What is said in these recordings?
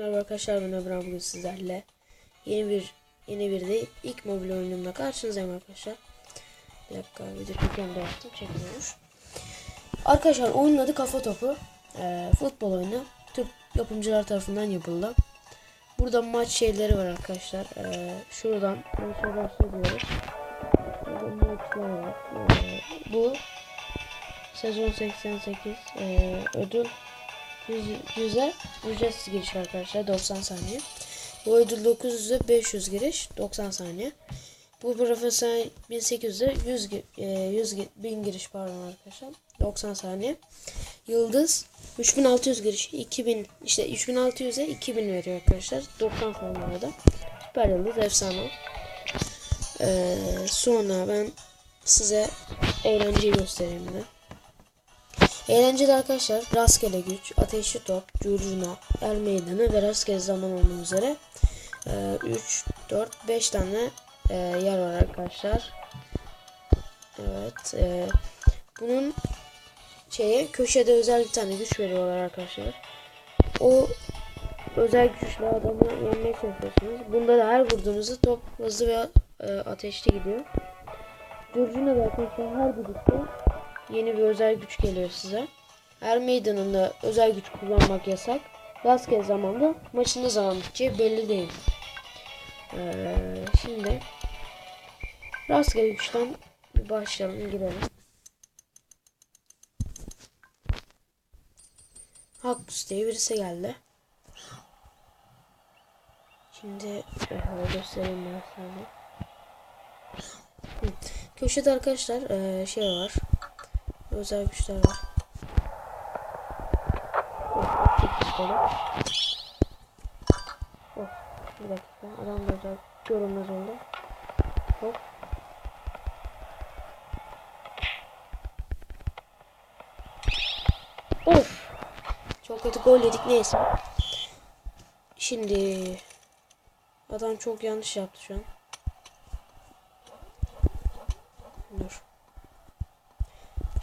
Merhaba arkadaşlar ben Ömer bugün sizlerle yeni bir yeni bir de ilk mobil oyunumla karşınızdayım arkadaşlar. Bir dakika video ekranı yaptım çekmiyormuş. Arkadaşlar oyunun adı Kafa Topu. Ee, futbol oyunu. Türk yapımcılar tarafından yapıldı. Burada maç şeyleri var arkadaşlar. Ee, şuradan maça başlıyoruz. Burada maçlar var. Ee, bu sezon 88 ee, ödül 100, 100'e ücretsiz giriş arkadaşlar 90 saniye. Bu ödül 900'e 500 giriş 90 saniye. Bu profesyonel 1800'e 100, gi- e, 100 gi- 1000 giriş pardon arkadaşlar 90 saniye. Yıldız 3600 giriş 2000 işte 3600'e 2000 veriyor arkadaşlar 90 saniye da. Süper yıldız efsane. Ee, sonra ben size eğlenceyi göstereyim de. Eğlenceli arkadaşlar rastgele güç, ateşli top, curcuna, el meydanı ve rastgele zaman olmak üzere 3, 4, 5 tane e, yer var arkadaşlar. Evet. e, bunun şeye köşede özel bir tane güç veriyorlar arkadaşlar. O özel güçle adamı yenmeye çalışıyorsunuz. Bunda da her vurduğunuzda top hızlı ve e, ateşli gidiyor. Curcuna da arkadaşlar her vuruşta yeni bir özel güç geliyor size. Her meydanında özel güç kullanmak yasak. Rastgele zamanda maçın ne zaman biteceği belli değil. Ee, şimdi rastgele güçten başlayalım girelim. Haktus diye birisi geldi. Şimdi e, göstereyim ben sana. Köşede arkadaşlar e, şey var. Özel güçler var. Oh, güzel. Oh, bir dakika. Adam da özel görünmez oldu. Hop. Of. Çok kötü gol yedik neyse. Şimdi adam çok yanlış yaptı şu an.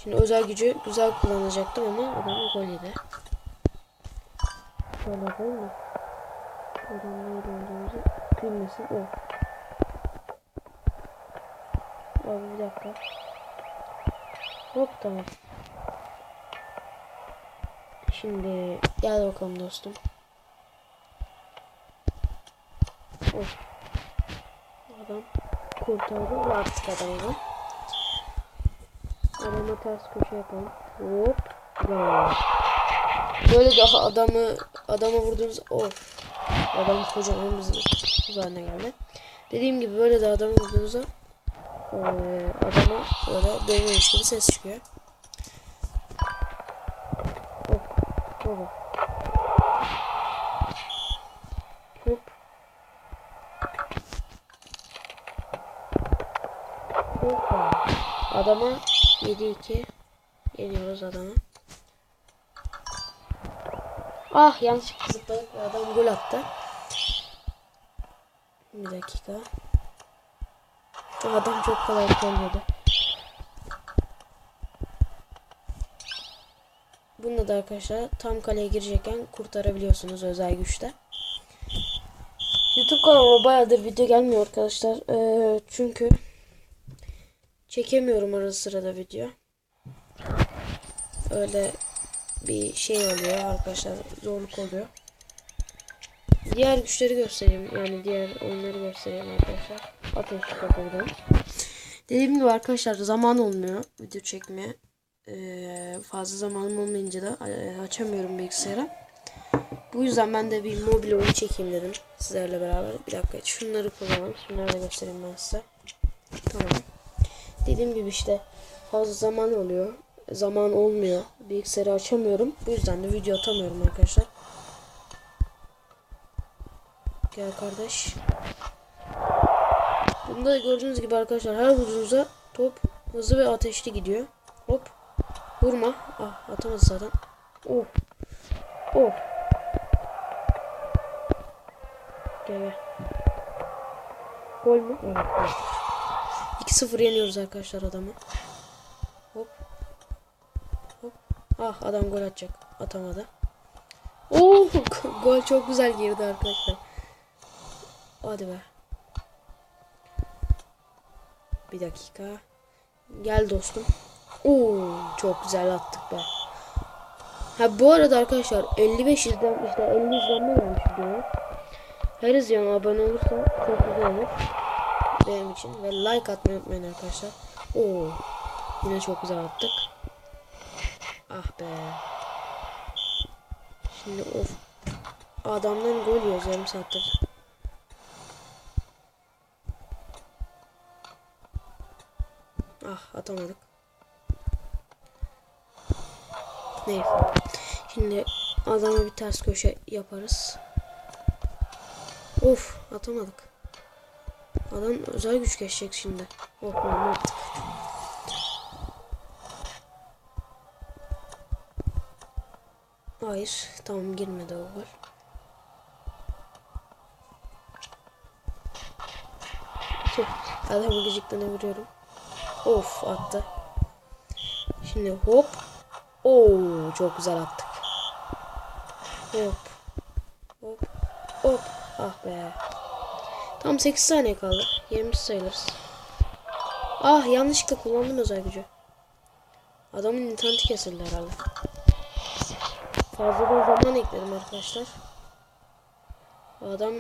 Şimdi özel gücü güzel kullanacaktım ama adam gol yedi. Şöyle yapalım mı? Adam neydi olduğumuzu bilmesin. O. Abi bir dakika. Hop tamam. Şimdi gel bakalım dostum. Of. Adam kurtardı ve attık adamı. Adama ters köşe yapalım. Hop. Böyle daha adamı adama vurduğunuz of. Adam kocaman bizim üzerine geldi. Dediğim gibi böyle de adamı vurduğunuzda eee adama böyle dövüyormuş gibi ses çıkıyor. Hop. Hop. Hop. Hoppa. Adama 7-2 yeniyoruz adamı. Ah yanlışlıkla zıpladık ve adam gol attı. Bir dakika. Adam çok kolay gol yedi. Da arkadaşlar tam kaleye girecekken kurtarabiliyorsunuz özel güçte. YouTube kanalıma bayağıdır video gelmiyor arkadaşlar. Ee, çünkü çekemiyorum arada sırada video. Öyle bir şey oluyor arkadaşlar zorluk oluyor. Diğer güçleri göstereyim yani diğer oyunları göstereyim arkadaşlar. Ateş kapıdan. Dediğim gibi arkadaşlar zaman olmuyor video çekmeye. Ee, fazla zamanım olmayınca da açamıyorum bilgisayara. Bu yüzden ben de bir mobil oyun çekeyim dedim sizlerle beraber. Bir dakika şunları kullanalım. Şunları da göstereyim ben size. Tamam. Dediğim gibi işte fazla zaman oluyor. Zaman olmuyor. Bilgisayarı açamıyorum. Bu yüzden de video atamıyorum arkadaşlar. Gel kardeş. Bunda da gördüğünüz gibi arkadaşlar her vurduğunuzda top hızlı ve ateşli gidiyor. Hop. Vurma. Ah atamadı zaten. Oh. Oh. Gel gel. Gol mü? Evet. gol. 2-0 yeniyoruz arkadaşlar adamı. Hop. Hop. Ah adam gol atacak. Atamadı. Of. Gol çok güzel girdi arkadaşlar. Hadi be. Bir dakika. Gel dostum. Oo, çok güzel attık be. Ha bu arada arkadaşlar 55 izlen işte 50 izlenme gelmiş diyor. Her izleyen abone olursa çok güzel olur. Benim için ve like atmayı unutmayın arkadaşlar. Oo. Yine çok güzel attık. Ah be. Şimdi of. Adamdan gol yiyoruz yarım saattir. Ah atamadık. Neyse. Şimdi adama bir ters köşe yaparız. Of atamadık. Adam özel güç geçecek şimdi. Oh ne yaptık. Hayır. Tamam girmedi o. Tüh, Adamı gıcıklığına vuruyorum. Of attı. Şimdi hop. Oo çok güzel attık. Hop. Hop. Hop. Ah be. Tam 8 saniye kaldı. 20 sayılırız. Ah yanlışlıkla kullandım özel gücü. Adamın interneti kesildi herhalde. Fazladan zaman ekledim arkadaşlar. Adam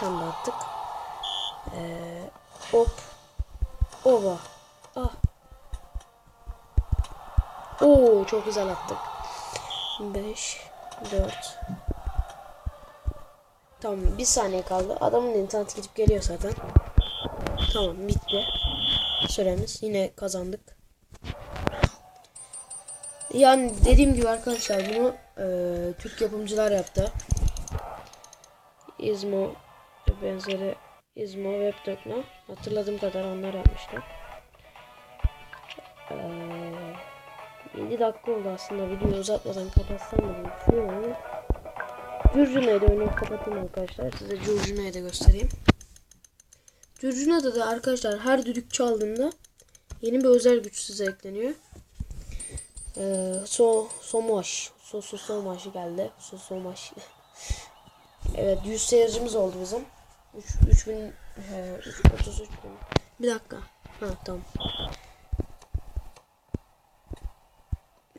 tane daha attık. Ee, hop. Ova. Ah. Oo çok güzel attık. 5 4 Tamam bir saniye kaldı. Adamın interneti gidip geliyor zaten. Tamam bitti. Süremiz yine kazandık. Yani dediğim gibi arkadaşlar bunu e, Türk yapımcılar yaptı. İzmo benzeri İzmo Web Tekno hatırladığım kadar onlar yapmışlar. Ee, 7 dakika oldu aslında video uzatmadan kapatsam düşünüyorum ama Curcuna'yı da oynayıp kapatayım arkadaşlar. Size Curcuna'yı da göstereyim. Curcuna'da da arkadaşlar her düdük çaldığında yeni bir özel güç size ekleniyor. Ee, so Somaş. So so Somaş geldi. So Somaş. evet 100 seyircimiz oldu bizim. 3 3000 e, 33 bin. Bir dakika. Ha tamam.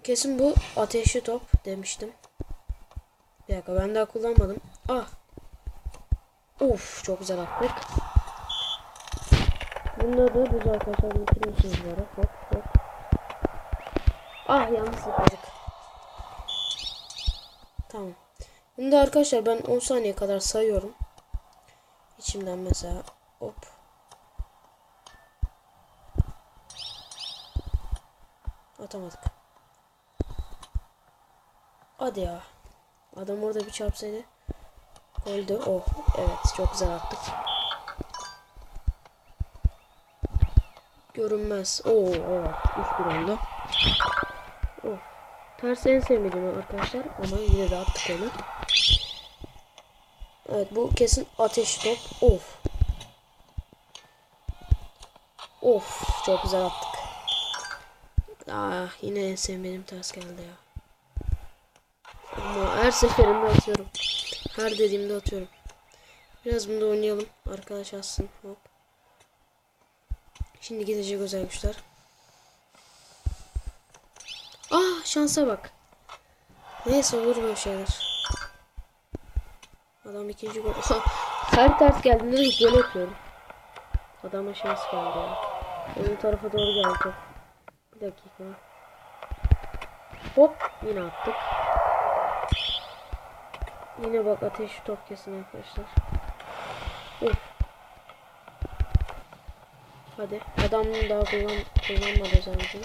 Kesin bu ateşli top demiştim. Bir dakika ben daha kullanmadım. Ah. Of çok güzel attık. Bunları da düz arkadaşlar bitiriyorsunuz böyle. Hop hop. Ah yanlış yapadık. Tamam. Da arkadaşlar ben 10 saniye kadar sayıyorum. İçimden mesela hop. Atamadık. Hadi ya. Adam orada bir çarpsaydı. Goldü. Oh. Evet. Çok güzel attık. Görünmez. Oo evet. 3-1 oldu. Oh. Ters en sevmediğim arkadaşlar. Ama yine de attık onu. Evet bu kesin ateş top. Of. Of. Çok güzel attık. Ah yine en sevmediğim ters geldi ya. Ama her seferinde atıyorum. Her dediğimde atıyorum. Biraz bunu da oynayalım. Arkadaş atsın. Hop. Şimdi gidecek özel güçler. Ah şansa bak. Neyse olur böyle şeyler. Adam ikinci gol. her ters geldiğinde de gol yapıyorum. Adama şans geldi ya. Onun tarafa doğru geldi. Bir dakika. Hop yine attık. Yine bak ateş top kesin arkadaşlar. Of. Hadi. Adam daha kullan kullanmadı zaten.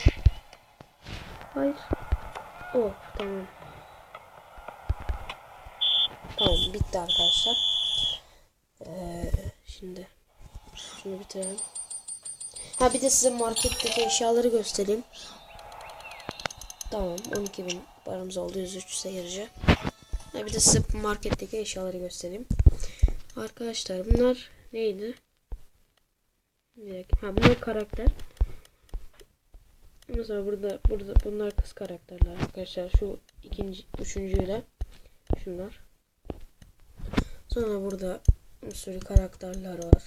Hayır. Oh tamam. Tamam bitti arkadaşlar. Ee, şimdi şunu bitirelim. Ha bir de size marketteki eşyaları göstereyim. Tamam 12.000 paramız oldu 103 seyirci. Ha bir de size marketteki eşyaları göstereyim. Arkadaşlar bunlar neydi? Bir. Ha bunlar karakter. Mesela burada burada bunlar kız karakterler arkadaşlar. Şu ikinci üçüncüyle şunlar. Sonra burada bir sürü karakterler var.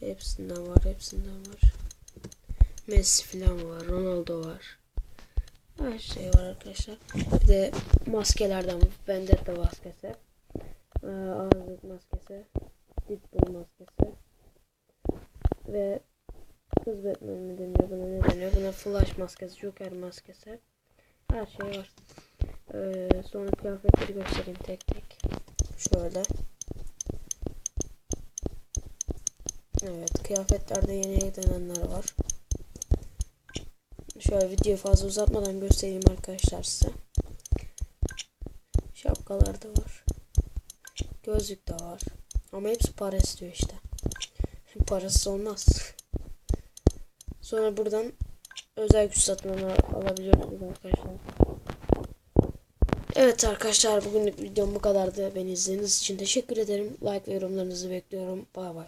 Hepsinden var, hepsinden var. Messi falan var, Ronaldo var. Her şey var arkadaşlar. Bir de maskelerden Vendetta maskesi. Ee, ağızlık maskesi. Deadpool maskesi. Ve Kız Batman mi deniyor buna ne deniyor? Buna Flash maskesi, Joker maskesi. Her şey var. Ee, sonra kıyafetleri göstereyim tek tek. Şöyle. Evet kıyafetlerde yeni eklenenler var. Şöyle videoyu fazla uzatmadan göstereyim arkadaşlar size. Şapkalar da var. Gözlük de var. Ama hepsi para istiyor işte. Parası olmaz. Sonra buradan özel güç al- alabiliyorsunuz arkadaşlar. Evet arkadaşlar bugünlük videom bu kadardı. Beni izlediğiniz için teşekkür ederim. Like ve yorumlarınızı bekliyorum. Bay bay.